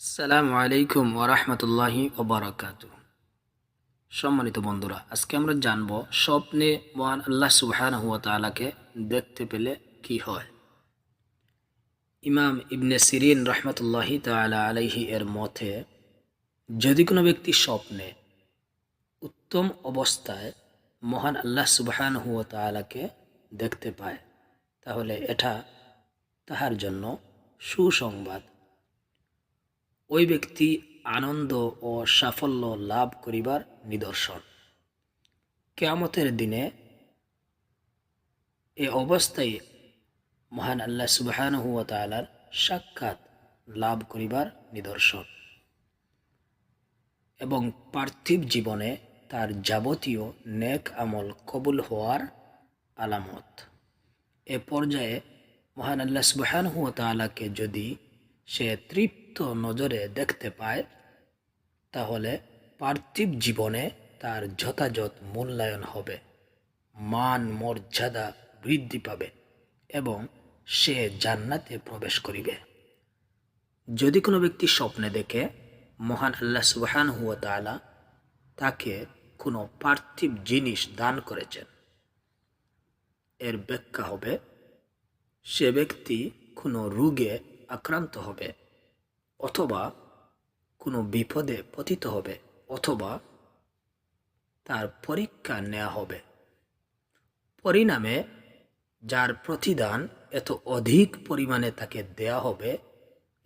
আসসালামু আলাইকুম ওরহমতুল্লাহি ওবরাকাতু সম্মানিত বন্ধুরা, আজকে আমরা জানব স্বপ্নে মহান আল্লাহ সুবহানাহু হুয়া তাআলাকে দেখতে পেলে কি হয়। ইমাম ইবনে সিরিন রহমতুল্লাহি তাআলা আলাইহি এর মতে, যদি কোনো ব্যক্তি স্বপ্নে উত্তম অবস্থায় মহান আল্লাহ সুবহানাহু হুয়া তাআলাকে দেখতে পায়, তাহলে এটা তাহার জন্য সুসংবাদ। ওই ব্যক্তি আনন্দ ও সাফল্য লাভ করিবার নিদর্শন। কেয়ামতের দিনে এ অবস্থায় মহান আল্লাহ সুবহানাহু ওয়া তাআলার সাক্ষাৎ লাভ করিবার নিদর্শন এবং পার্থিব জীবনে তার যাবতীয় নেক আমল কবুল হওয়ার আলামত। এ পর্যায়ে মহান আল্লাহ সুবহানাহু ওয়া তাআলাকে যদি সে তৃপ্ত নজরে দেখতে পায়, তাহলে পার্থিব জীবনে তার যথাযথ মূল্যায়ন হবে। মান মর্যাদা বৃদ্ধি পাবে এবং সে জান্নাতে প্রবেশ করিবে। যদি কোনো ব্যক্তি স্বপ্নে দেখে, মহান আল্লাহ সুবহান হুয়া তাআলা তাকে কোনো পার্থিব জিনিস দান করেছেন। এর ব্যাখ্যা হবে, সে ব্যক্তি কোনো রোগে আক্রান্ত হবে। অথবা কোনো বিপদে পতিত হবে অথবা তার পরীক্ষা নেওয়া হবে। পরিণামে যার প্রতিদান এত অধিক পরিমাণে তাকে দেয়া হবে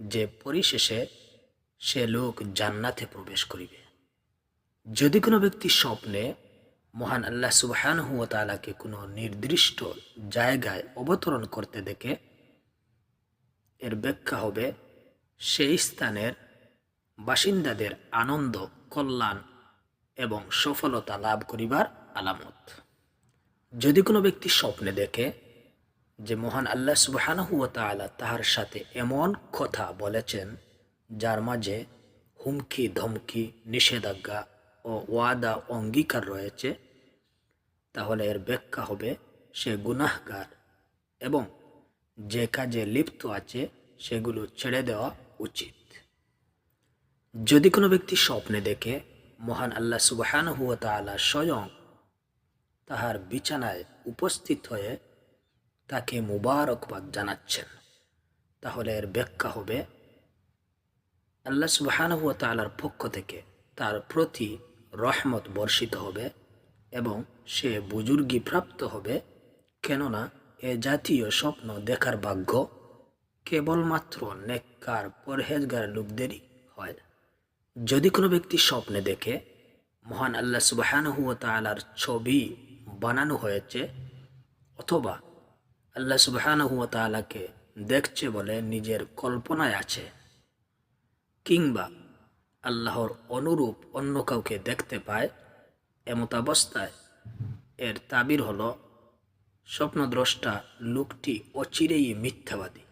যে পরিশেষে সে লোক জান্নাতে প্রবেশ করিবে। যদি কোনো ব্যক্তি স্বপ্নে মহান আল্লাহ সুবহান হুয়া তালাকে কোনো নির্দিষ্ট জায়গায় অবতরণ করতে দেখে, এর ব্যাখ্যা হবে সেই স্থানের বাসিন্দাদের আনন্দ, কল্যাণ এবং সফলতা লাভ করিবার আলামত। যদি কোনো ব্যক্তি স্বপ্নে দেখে যে মহান আল্লাহ সুবাহানহুয়া তালা তাহার সাথে এমন কথা বলেছেন, যার মাঝে হুমকি, ধমকি, নিষেধাজ্ঞা ও ওয়াদা অঙ্গীকার রয়েছে, তাহলে এর ব্যাখ্যা হবে সে গুনাহগার এবং যে কাজে লিপ্ত আছে সেগুলো ছেড়ে দেওয়া উচিত। যদি কোনো ব্যক্তি স্বপ্নে দেখে, মহান আল্লাহ সুবাহান হুয়া তালা স্বয়ং তাহার বিছানায় উপস্থিত হয়ে তাকে মুবারকবাদ জানাচ্ছেন, তাহলে এর ব্যাখ্যা হবে, আল্লাহ সুবাহান হুয়া তালার পক্ষ থেকে তার প্রতি রহমত বর্ষিত হবে এবং সে বুজুর্গি প্রাপ্ত হবে, কেননা এ জাতীয় স্বপ্ন দেখার ভাগ্য কেবলমাত্র নেককার, পরহেজগার লোকদেরই হয়। যদি কোনো ব্যক্তি স্বপ্নে দেখে, মহান আল্লাহ সুবাহানহু তালার ছবি বানানো হয়েছে অথবা আল্লাহ সুবাহানহু তালাকে দেখছে বলে নিজের কল্পনায় আছে কিংবা আল্লাহর অনুরূপ অন্য কাউকে দেখতে পায় এমতাবস্থায় এর তাবির হলো স্বপ্নদ্রষ্টা লোকটি অচিরেই মিথ্যাবাদী।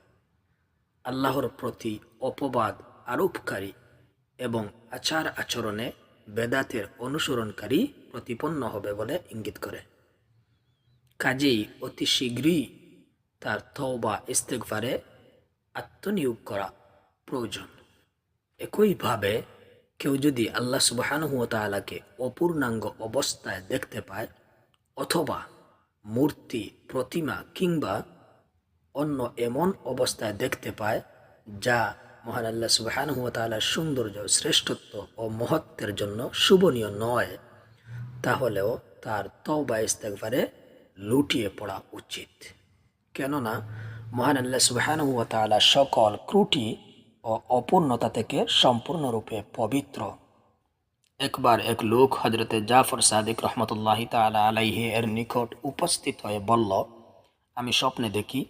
আল্লাহর প্রতি অপবাদ, আরোপকারী এবং আচার আচরণে বেদাতের অনুসরণকারী প্রতিপন্ন হবে বলে ইঙ্গিত করে। কাজেই অতি শীঘ্রই তার তওবা ইস্তেকভারে আত্মনিয়োগ করা প্রয়োজন। একইভাবে কেউ যদি আল্লাহ সুবাহানুহুয়া তালাকে অপূর্ণাঙ্গ অবস্থায় দেখতে পায় অথবা মূর্তি, প্রতিমা কিংবা অন্য এমন অবস্থায় দেখতে পায় যা মহান আল্লাহ সুবাহান তালার সৌন্দর্য, শ্রেষ্ঠত্ব ও মহত্বের জন্য শুভনীয় নয়। তাহলেও তার তওবা ইস্তেকবারে লুটিয়ে পড়া উচিত। কেননা মহান আল্লাহ সুবাহান তালা সকল ক্রুটি ও অপূর্ণতা থেকে সম্পূর্ণরূপে পবিত্র। একবার এক লোক হজরতে জাফর সাদিক রহমতুল্লাহ তালা আলাইহে এর নিকট উপস্থিত হয়ে বলল, আমি স্বপ্নে দেখি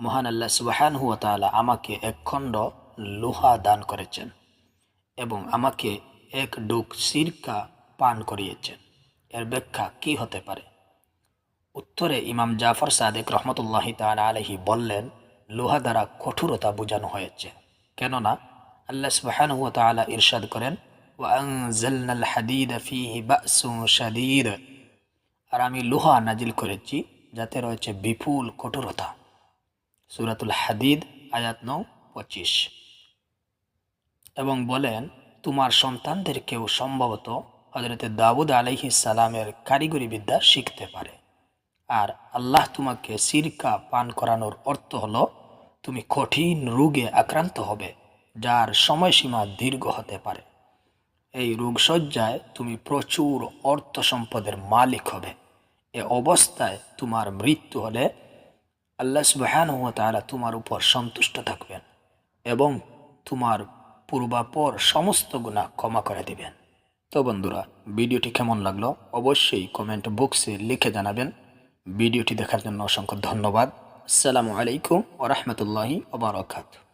মহান আল্লাহ সুবাহান হুয়া তালা আমাকে এক খণ্ড লোহা দান করেছেন এবং আমাকে এক ডুক সিরকা পান করিয়েছেন। এর ব্যাখ্যা কি হতে পারে? উত্তরে ইমাম জাফর সাদেক রহমতুল্লাহ তালা আলহি বললেন, লোহা দ্বারা কঠোরতা বোঝানো হয়েছে। কেননা আল্লাহ সুবাহান হুয়া তালা ইরশাদ করেন আর আমি লোহা নাজিল করেছি যাতে রয়েছে বিপুল কঠোরতা। সুরাতুল হাদিদ, আয়াত নৌ, পঁচিশ। এবং বলেন, তোমার সন্তানদের কেউ সম্ভবত হজরত দাউদ আলহি সালামের কারিগরি বিদ্যা শিখতে পারে। আর আল্লাহ তোমাকে সিরকা পান করানোর অর্থ হলো, তুমি কঠিন রোগে আক্রান্ত হবে, যার সময়সীমা দীর্ঘ হতে পারে। এই রোগসজ্জায় তুমি প্রচুর অর্থ সম্পদের মালিক হবে। এ অবস্থায় তোমার মৃত্যু হলে আল্লাহ সুবাহান হুয়া তারা তোমার উপর সন্তুষ্ট থাকবেন এবং তোমার পূর্বাপর সমস্ত গুণা ক্ষমা করে দেবেন। তো বন্ধুরা, ভিডিওটি কেমন লাগল অবশ্যই কমেন্ট বক্সে লিখে জানাবেন। ভিডিওটি দেখার জন্য অসংখ্য ধন্যবাদ। আসসালামু আলাইকুম ওরহমতুল্লাহি ওবরাকাতুহ